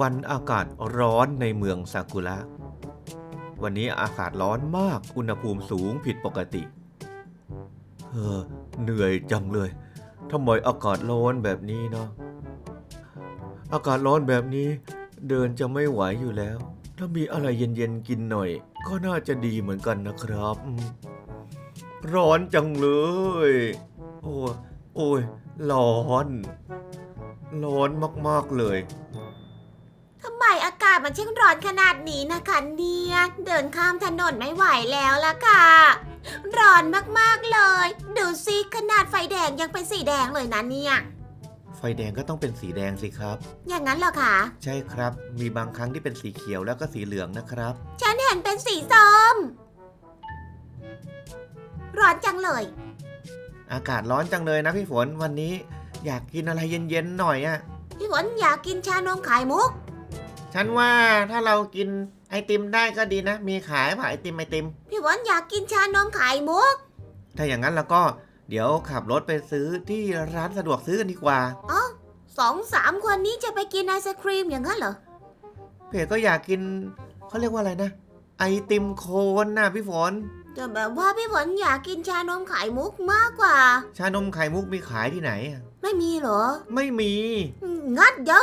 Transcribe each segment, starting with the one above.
วันอากาศร้อนในเมืองซากุระ วันนี้อากาศร้อนมาก อุณหภูมิสูงผิดปกติ เออ เหนื่อยจังเลย ทำไมอากาศร้อนแบบนี้เนาะ อากาศร้อนแบบนี้ เดินจะไม่ไหวอยู่แล้ว ถ้ามีอะไรเย็นๆกินหน่อย ก็น่าจะดีเหมือนกันนะครับ ร้อนจังเลย โอ้ยโอ้ย ร้อน ร้อนมากๆเลย มอากาศมันช่างร้อนขนาดนี้นะคะเนี่ยเดินข้ามถนนไม่ไหวแล้วล่ะค่ะ ร้อนมากๆเลย ดูสิขนาดไฟแดงยังเป็นสีแดงเลยนะเนี่ย ไฟแดงก็ต้องเป็นสีแดงสิครับ อย่างนั้นเหรอคะ ใช่ครับ มีบางครั้งที่เป็นสีเขียวแล้วก็สีเหลืองนะครับ ฉันเห็นเป็นสีส้ม ร้อนจังเลย อากาศร้อนจังเลยนะพี่ฝนวันนี้ อยากกินอะไรเย็นๆหน่อยอะพี่ฝนอยากกินชานมไข่มุก ฉันว่าถ้าเรากินไอติมได้ก็ดีนะ มีขายป่ะไอติมไอติม พี่ฝนอยากกินชานมไข่มุก ถ้าอย่างนั้นแล้วก็เดี๋ยวขับรถไปซื้อที่ร้านสะดวกซื้อกันดีกว่า อ๋อสองสามคนนี้จะไปกินไอศครีมอย่างนั้นเหรอ เพจก็อยากกินเขาเรียกว่าอะไรนะ ไอติมโคนน่ะพี่ฝน แต่แบบว่าพี่ฝนอยากกินชานมไข่มุกมากกว่า ชานมไข่มุกมีขายที่ไหนอะไม่มีเหรอ ไม่มีอืมงั้นเดี๋ยว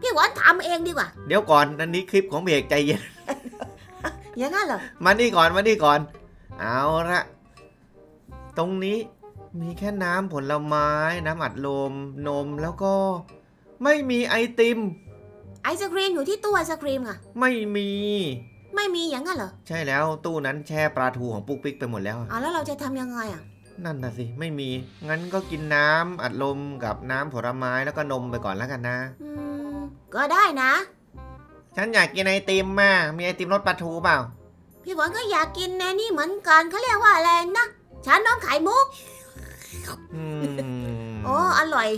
พี่ฝนทำเองดีกว่า เดี๋ยวก่อนอันนี้คลิปของเพจใจเย็น อย่างนั้นเหรอ มานี่ก่อนมานี่ก่อน เอาละตรงนี้มีแค่น้ำผลไม้ น้ำอัดลม นมแล้วก็ ไม่มีไอติม ไอศครีมอยู่ที่ตู้ไอศครีมอะไม่มี ไม่มีอย่างนั้นเหรอใช่แล้วตู้นั้นแช่ปลาทูของปุ๊กปิ๊กไปหมดแล้วอะอ่าแล้วเราจะทำยังไงอะนั่นน่ะสิ ไม่มี งั้นก็กินน้ำอัดลมกับน้ำผลไม้แล้วก็นมไปก่อนแล้วกันนะ อืม ก็ได้นะ ฉันอยากกินไอติมมามีไอติมรสปลาทูเปล่า พี่ฝนก็อยากกินแนนี่เหมือนกันเขาเรียกว่าอะไรนะชานมไข่มุก อืมโอ้อร่อย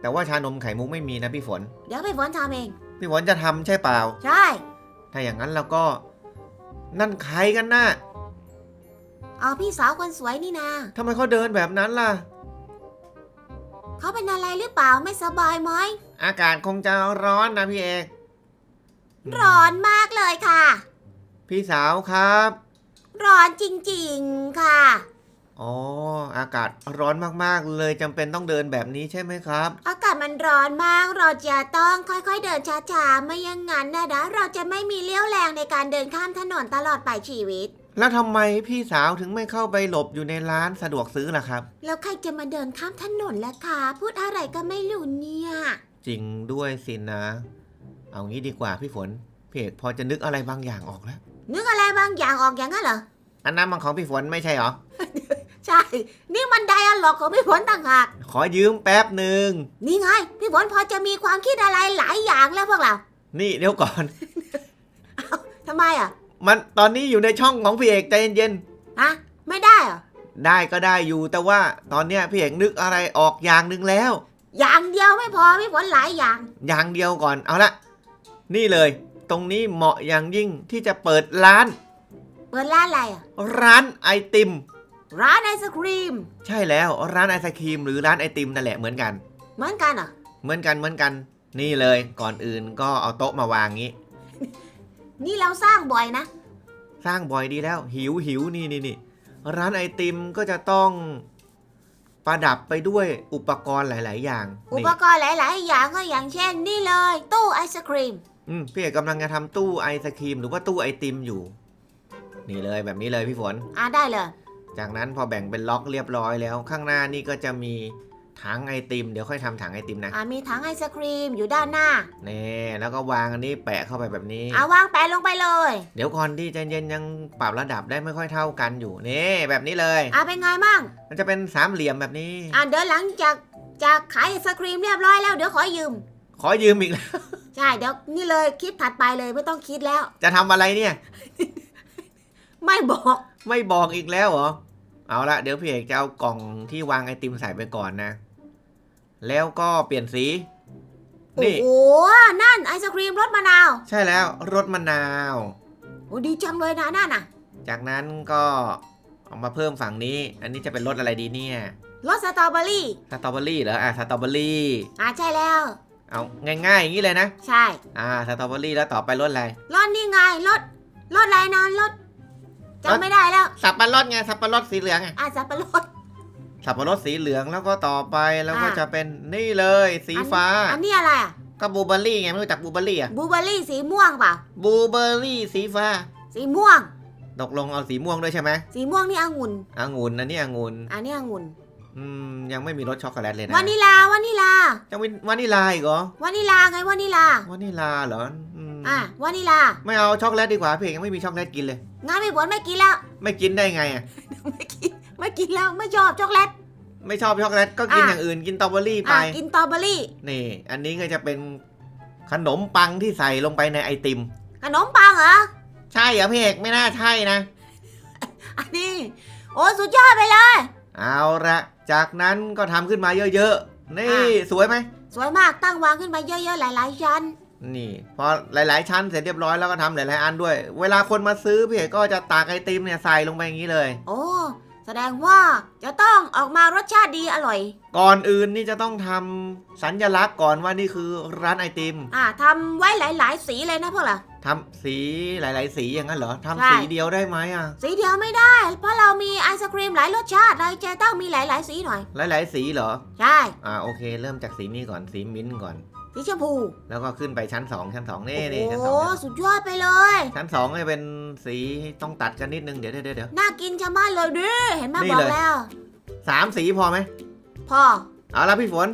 แต่ว่าชานมไข่มุกไม่มีนะพี่ฝน เดี๋ยวพี่ฝนทำเอง พี่ฝนจะทำใช่เปล่า ใช่ ถ้าอย่างนั้นเราก็ นั่นใครกันน่ะเอาพี่สาวคนสวยนี่นา ทำไมเขาเดินแบบนั้นล่ะ เขาเป็นอะไรหรือเปล่าไม่สบายไหม อากาศคงจะร้อนนะพี่เอกร้อนมากเลยค่ะ พี่สาวครับ ร้อนจริงๆค่ะ อ๋อ อากาศร้อนมากๆ เลยจำเป็นต้องเดินแบบนี้ใช่ไหมครับ อากาศมันร้อนมาก เราจะต้องค่อยๆ เดินช้าๆ ไม่อย่างนั้นนะนะเราจะไม่มีเลี้ยวแรงในการเดินข้ามถนนตลอดไปชีวิต แล้วทำไมพี่สาวถึงไม่เข้าไปหลบอยู่ในร้านสะดวกซื้อล่ะครับ แล้วใครจะมาเดินข้ามถนนล่ะคะ พูดอะไรก็ไม่รู้เนี่ย จริงด้วยสินะ เอางี้ดีกว่าพี่ฝนพี่เอกพอจะนึกอะไรบางอย่างออกแล้ว นึกอะไรบางอย่างออกอย่างนั้นเหรอ อันนั้นมันของพี่ฝนไม่ใช่เหรอ ใช่ นี่มันไดอะล็อกของพี่ฝนต่างหาก ขอยืมแป๊บหนึ่ง นี่ไง พี่ฝนพอจะมีความคิดอะไรหลายอย่างแล้วพวกเรา นี่เดี๋ยวก่อน ทำไมอะ มันตอนนี้อยู่ในช่องของพี่เอกใจเย็นฮะไม่ได้เหรอ ๆ ได้ก็ได้อยู่แต่ว่าตอนเนี้ยพี่เอกนึกอะไรออกอย่างหนึ่งแล้ว อย่างเดียวไม่พอพี่ฝนหลายอย่าง อย่างเดียวก่อนเอาละนี่เลย ตรงนี้เหมาะอย่างยิ่งที่จะเปิดร้าน เปิดร้านอะไรอะ ร้านไอติม ร้านไอศครีม ใช่แล้วร้านไอศครีมหรือร้านไอติมนั่นแหละเหมือนกัน เหมือนกันเหรอเหมือนกันเหมือนกัน นี่เลยก่อนอื่นก็เอาโต๊ะมาวางงี้ นี่เราสร้างบ่อยนะ สร้างบ่อยดีแล้วหิวหิวนี่นี่นี่ร้านไอติมก็จะต้อง ประดับไปด้วยอุปกรณ์หลาย ๆ อย่างอุนี่ปกรณ์หลาย ๆ อย่างก็อย่างเช่นนี่เลย ตู้ไอศครีม อืมพี่เอกกำลังจะทำตู้ไอศครีมหรือว่าตู้ไอติมอยู่ นี่เลยแบบนี้เลยพี่ฝน อ่าได้เลย จากนั้นพอแบ่งเป็นล็อกเรียบร้อยแล้ว ข้างหน้านี่ก็จะมี ถังไอติมเดี๋ยวค่อยทำถังไอติมนะอ่ามีถังไอศครีมอยู่ด้านหน้า นี่แล้วก็วางอันนี้แปะเข้าไปแบบนี้อ่าวางแปะลงไปเลยเดี๋ยวก่อนที่ใจเย็นยังปรับระดับได้ไม่ค่อยเท่ากันอยู่นี่แบบนี้เลย อ่าเป็นไงมั่งมันจะเป็นสามเหลี่ยมแบบนี้ อ่าเดี๋ยวหลังจากจากขายไอศครีมเรียบร้อยแล้วเดี๋ยวขอยืม ขอยืมอีกแล้ว ใช่เดี๋ยวนี่เลยคลิปถัดไปเลยไม่ต้องคิดแล้ว จะทำอะไรเนี่ย ไม่บอกไม่บอกอีกแล้วเหรอ เอาละเดี๋ยวพี่เอกจะเอากล่องที่วางไอติมใส่ไปก่อนนะ แล้วก็เปลี่ยนสีโอ้นี่โหนั่นไอศครีมรสมะนาวใช่แล้วรสมะนาว โอ้ดีจังเลยนะนั่นน่ะจากนั้นก็เอามาเพิ่มฝั่งนี้ อันนี้จะเป็นรสอะไรดีเนี่ยรสสตรอเบอรี่สตรอเบอรี่เหรออะสตรอเบอรี่อ่าใช่แล้ว เอาง่ายๆอย่างนี้เลยนะ ใช่อ่าสตรอเบอรี่แล้วต่อไปรสอะไรรถนี่ไงรถรถอะไรนะรถจำไม่ได้แล้วสับปะรดไงสับปะรดสีเหลืองไงอะสับปะรด สับปะรดสีเหลืองแล้วก็ต่อไปแล้วก็อ่าจะเป็นนี่เลยสีฟ้า อันนี้อะไรอะก็บลูเบอร์รี่ไงไม่รู้จักบลูเบอร์รี่อะบลูเบอร์รี่สีม่วงเปล่าบลูเบอร์รี่สีฟ้า สีม่วง ตกลงเอาสีม่วงด้วยใช่ไหมสีม่วงนี่องุ่นองุ่นอันนี้องุ่นอันนี้องุ่นอืมยังไม่มีรสช็อกโกแลตเลยนะวานิลาวานิลายังเป็นวานิลาอีกเหรอวานิลาไงวานิลาวานิลาเหรออืมอะวานิลาไม่เอาช็อกโกแลตดีกว่าพี่เอกยังไม่มีช็อกโกแลตกินเลย งั้นพี่ฝนไม่กินแล้วไม่กินได้ไงอะไม่กินไม่ กินแล้วไม่ชอบช็อกโกแลต ไม่ชอบช็อกโกแลตก็กินอะ อย่างอื่นกินสตรอเบอรี่ไป อะกินสตรอเบอรี่นี่ อันนี้ก็จะเป็นขนมปังที่ใส่ลงไปในไอติม ขนมปังเหรอ ใช่เหรอพี่เอกไม่น่าใช่นะ อันนี้ โอ้สุดยอดไปเลย เอาละจากนั้นก็ทำขึ้นมาเยอะๆ นี่อะ สวยไหม สวยมากตั้งวางขึ้นไปเยอะๆ หลายๆชั้น นี่พอหลายๆ ชั้นเสร็จเรียบร้อยแล้วก็ทำหลายๆอันด้วย เวลาคนมาซื้อพี่เอกก็จะตากไอติมเนี่ยใส่ลงไปอย่างนี้เลย โอ้ แสดงว่าจะต้องออกมารสชาติดีอร่อย ก่อนอื่นนี่จะต้องทำสัญลักษณ์ก่อนว่านี่คือร้านไอติมอะทำไว้หลาย ๆ สีเลยนะพวกเรา ทำสีหลาย ๆ สีอย่างนั้นเหรอทำใช่ สีเดียวได้ไหมอะ สีเดียวไม่ได้ เพราะเรามีไอศครีมหลายรสชาติเลยจะต้องมีหลาย ๆ สีหน่อย หลาย ๆ สีเหรอ ใช่ อ่าโอเค เริ่มจากสีนี้ก่อนสีมิ้นท์ก่อน สีชมพูแล้วก็ขึ้นไปชั้นสองชั้นสองนี่โอ้นี่ชั้นโหสองชั้นสองสุดยอดไปเลย ชั้นสองก็เป็นสีต้องตัดกันนิดนึงเดี๋ยวเดี๋ยวเดี๋ยว น่ากินชะมัดเลยดิเห็นไหมนี่บอกเลยแล้ว สามสีพอไหมพอเอาละพี่ฝน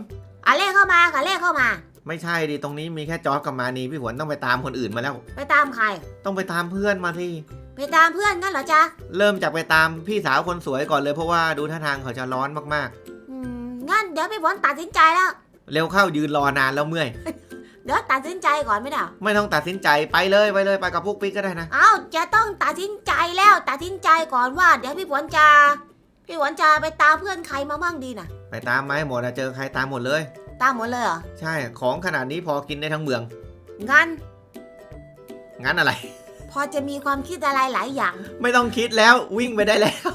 อะเลขเข้ามาค่ะเลขเข้ามา ไม่ใช่ดิตรงนี้มีแค่จอร์จกับมานีพี่ฝนต้องไปตามคนอื่นมาแล้ว ไปตามใคร ต้องไปตามเพื่อนมาที่ ไปตามเพื่อนกันเหรอจ๊ะเริ่มจากไปตามพี่สาวคนสวยก่อนเลยเพราะว่าดูท่าทางเขาจะร้อนมากอืมงั้นเดี๋ยวพี่ฝนตัดสินใจแล้วๆ เร็วเข้ายืนรอนานแล้วเมื่อย เดี๋ยวตัดสินใจก่อนไม่ได้เหรอไม่ต้องตัดสินใจไปเลยไปเลยไปกับพวกปิ๊กก็ได้นะ เอ้าจะต้องตัดสินใจแล้วตัดสินใจก่อนว่า เดี๋ยวพี่ฝนจะพี่ฝนจะไปตามเพื่อนใครมาบ้างดีน่ะ ไปตามมาให้หมดนะเจอใครตามหมดเลย ตามหมดเลยเหรอ ใช่ของขนาดนี้พอกินได้ทั้งเมือง งั้นงั้นอะไร พอจะมีความคิดอะไรหลายอย่าง ไม่ต้องคิดแล้ววิ่งไปได้แล้ว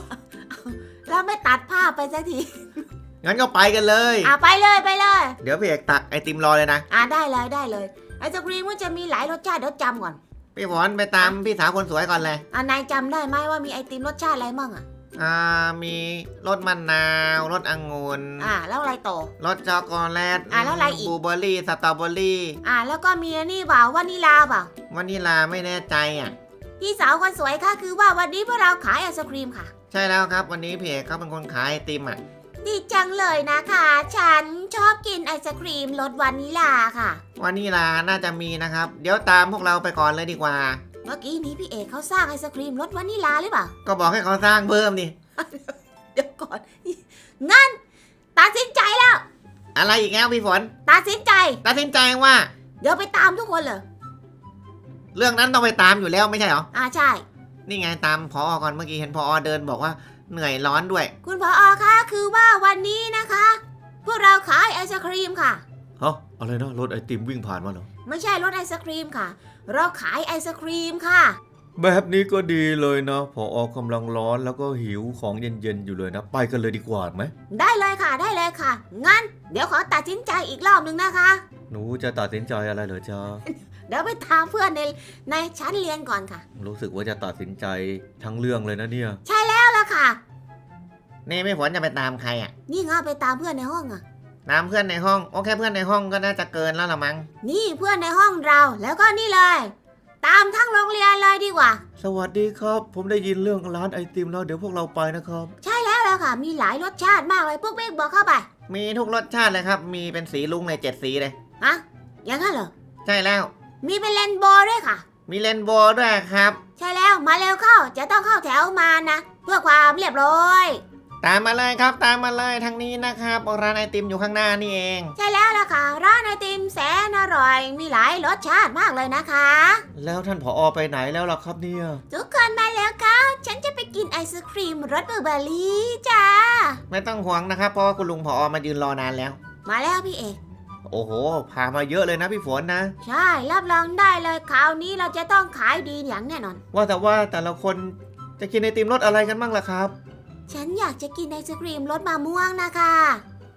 แล้วไม่ตัดภาพไปสักที งั้นก็ไปกันเลย อะไปเลยไปเลย เดี๋ยวพี่เอกตักไอติมรอเลยนะอะได้เลยได้เลยไอศครีมมันจะมีหลายรสชาติเดี๋ยวจำก่อนพี่ฝนไปตามพี่สาวคนสวยก่อนเลย อะนายจำได้ไหมว่ามีไอติมรสชาติอะไรมั่งอะอ่ามีรสมะนาวรสองุ่นอะแล้วอะไรต่อ รสช็อกโกแลตอะแล้วอะไรอีก บลูเบอร์รี่สตรอเบอรี่อะแล้วก็มีอันนี่เปล่าวานิลาเปล่าวานิลาไม่แน่ใจอะ พี่สาวคนสวยค่ะคือว่าวันนี้พวกเราขายไอศครีมค่ะ ใช่แล้วครับวันนี้พี่เอกเขาเป็นคนขายไอติมอะ ดีจังเลยนะคะ ฉันชอบกินไอศครีมรสวานิลาค่ะ วานิลาน่าจะมีนะครับ เดี๋ยวตามพวกเราไปก่อนเลยดีกว่า เมื่อกี้นี้พี่เอกเขาสร้างไอศครีมรสวานิลาหรือเปล่า ก็บอกให้เขาสร้างเพิ่มนี่เดี๋ยวก่อน งั้นตัดสินใจแล้ว อะไรอีกแล้วพี่ฝนตัดสินใจ ตัดสินใจว่า เดี๋ยวไปตามทุกคนเลยเรื่องนั้นต้องไปตามอยู่แล้วไม่ใช่เหรอ อ่าใช่ นี่ไงตามพอก่อนเมื่อกี้เห็นพอเดินบอกว่า เหนื่อยร้อนด้วยคุณพออคะคือว่าวันนี้นะคะ พวกเราขายไอศครีมค่ะฮะอะไรนะรถไอติมวิ่งผ่านมาเหรอ ไม่ใช่รสไอศครีมค่ะ เราขายไอศครีมค่ะ แบบนี้ก็ดีเลยนะพออกำลังร้อนแล้วก็หิวของเย็นๆอยู่เลยนะ ไปกันเลยดีกว่าไหม ได้เลยค่ะได้เลยค่ะ งั้น เดี๋ยวขอตัดสินใจอีกรอบหนึ่งนะคะ หนูจะตัดสินใจอะไรเหรอจ๊ะ เดี๋ยวไปถามเพื่อนในในชั้นเรียนก่อนค่ะ รู้สึกว่าจะตัดสินใจทั้งเรื่องเลยนะเนี่ย ใช่แล้วล่ะค่ะ นี่ไม่ฝนจะไปตามใครอะ นี่ไงไปตามเพื่อนในห้องอะ ตามเพื่อนในห้อง โอเคเพื่อนในห้องก็น่าจะเกินแล้วละมั้ง นี่เพื่อนในห้องเรา แล้วก็นี่เลย ตามทั้งโรงเรียนเลยดีกว่า สวัสดีครับ ผมได้ยินเรื่องร้านไอติมแล้วเดี๋ยวพวกเราไปนะครับ ใช่แล้วล่ะค่ะ มีหลายรสชาติมากเลยพวกเบกบอกเข้าไป มีทุกรสชาติเลยครับ มีเป็นสีลุงเลยเจ็ดสีเลย ฮะ อย่างนั้นเหรอ ใช่แล้ว มีเป็นเลนโบว์ด้วยค่ะ มีเรนโบว์ด้วยครับ ใช่แล้วมาเร็วเข้าจะต้องเข้าแถวมานะ เพื่อความเรียบร้อย ตามมาเลยครับ ตามมาเลยทางนี้นะครับร้านไอติมอยู่ข้างหน้านี่เอง ใช่แล้วล่ะค่ะ ร้านไอติมแสนอร่อย มีหลายรสชาติมากเลยนะคะ แล้วท่านผออไปไหนแล้วล่ะครับเนี่ย ทุกคนมาแล้วค่ะฉันจะไปกินไอศครีมรสบลูเบอร์รี่จ้า ไม่ต้องห่วงนะครับ เพราะว่าคุณลุงผอมายืนรอนานแล้ว มาแล้วพี่เอก โอ้โห พามาเยอะเลยนะพี่ฝนนะ ใช่ รับรองได้เลยคราวนี้เราจะต้องขายดีอย่างแน่นอน ว่าแต่ว่าแต่ละคนจะกินไอติมรสอะไรกันบ้างล่ะครับ ฉันอยากจะกินไอศครีมรสมะม่วงนะคะ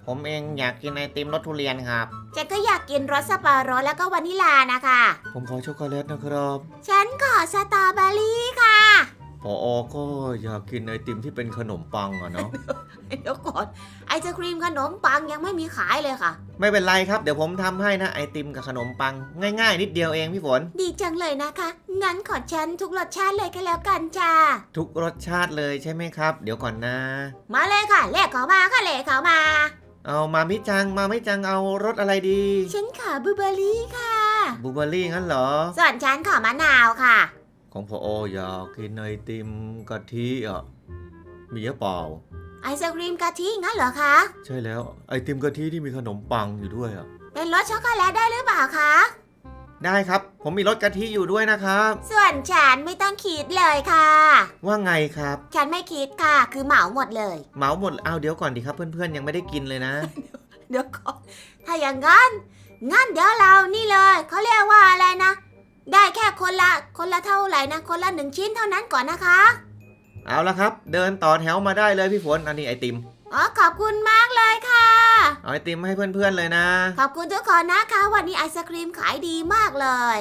ผมเองอยากกินไอติมรสทุเรียนครับ ฉันก็อยากกินรสสปาโรสแล้วก็วานิลานะคะ ผมขอช็อกโกแลตนะครับ ฉันขอสตรอเบอรี่ค่ะ พออก็อยากกินไอติมที่เป็นขนมปังอะเนาะเดี๋ยวก่อนไอศครีมขนมปังยังไม่มีขายเลยค่ะ ไม่เป็นไรครับเดี๋ยวผมทำให้นะไอติมกับขนมปัง ง่ายๆ นิดเดียวเองพี่ฝน ดีจังเลยนะคะ งั้นขอฉันทุกรสชาติเลยก็แล้วกันจ้า ทุกรสชาติเลยใช่ไหมครับ เดี๋ยวก่อนนะ มาเลยค่ะเลขเขามาค่ะเลขเขามา เอามามิจังมามิจังเอารสอะไรดีฉันขอบลูเบอร์รี่ค่ะ บลูเบอร์รี่งั้นเหรอ ส่วนฉันขอมะนาวค่ะ ของพอออยากกินไอติมกะทิอะมีหรือเปล่า ไอศครีมกะทิงั้นเหรอคะ ใช่แล้วไอติมกะทิที่มีขนมปังอยู่ด้วยอะเป็นรสช็อกโกแลตได้หรือเปล่าคะ ได้ครับ ผมมีรสกะทิอยู่ด้วยนะครับ ส่วนฉันไม่ต้องคิดเลยค่ะ ว่าไงครับ ฉันไม่คิดค่ะ คือเหมาหมดเลย เหมาหมดเอาเดี๋ยวก่อนดีครับ เพื่อนๆยังไม่ได้กินเลยนะ เดี๋ยวก่อนถ้าอย่างงั้นงั้นเดี๋ยวเรานี่เลยเขาเรียกว่าอะไรนะ ได้แค่คนละคนละเท่าไหร่นะ คนละหนึ่งชิ้นเท่านั้นก่อนนะคะ เอาละครับ เดินต่อแถวมาได้เลยพี่ฝนอันนี้ไอติมอ๋อขอบคุณมากเลยค่ะ เอาไอติมให้เพื่อนๆเลยนะ ขอบคุณทุกคนนะคะ วันนี้ไอศครีมขายดีมากเลย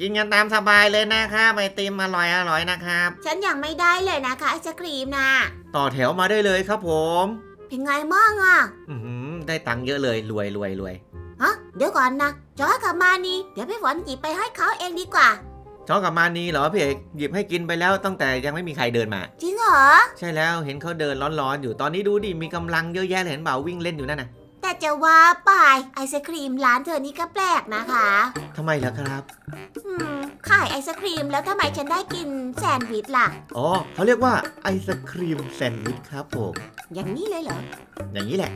กินกันตามสบายเลยนะครับไอติมอร่อยอร่อยนะครับ ฉันยังไม่ได้เลยนะคะไอศครีมนะต่อแถวมาได้เลยครับผมเป็นไงมั่งอะ อือหือได้ตังค์เยอะเลยรวยรวยรวยฮะเดี๋ยวก่อนนะ จอยกับมานีเดี๋ยวพี่ฝนหยิบไปให้เขาเองดีกว่าชอบกับมานีเหรอพี่เอกหยิบให้กินไปแล้วตั้งแต่ยังไม่มีใครเดินมา จริงเหรอ ใช่แล้วเห็นเขาเดินร้อนๆอยู่ตอนนี้ดูดิมีกำลังเยอะแยะเลยเห็นเปล่าวิ่งเล่นอยู่นั่นน่ะแต่จะว่าไปไอศครีมร้านเธอนี่ก็แปลกนะคะ ทำไมล่ะครับอืมขายไอศครีมแล้วทำไมฉันได้กินแซนด์วิชล่ะ อ๋อเขาเรียกว่าไอศครีมแซนด์วิชครับผมอย่างนี้เลยเหรอ อย่างนี้แหละ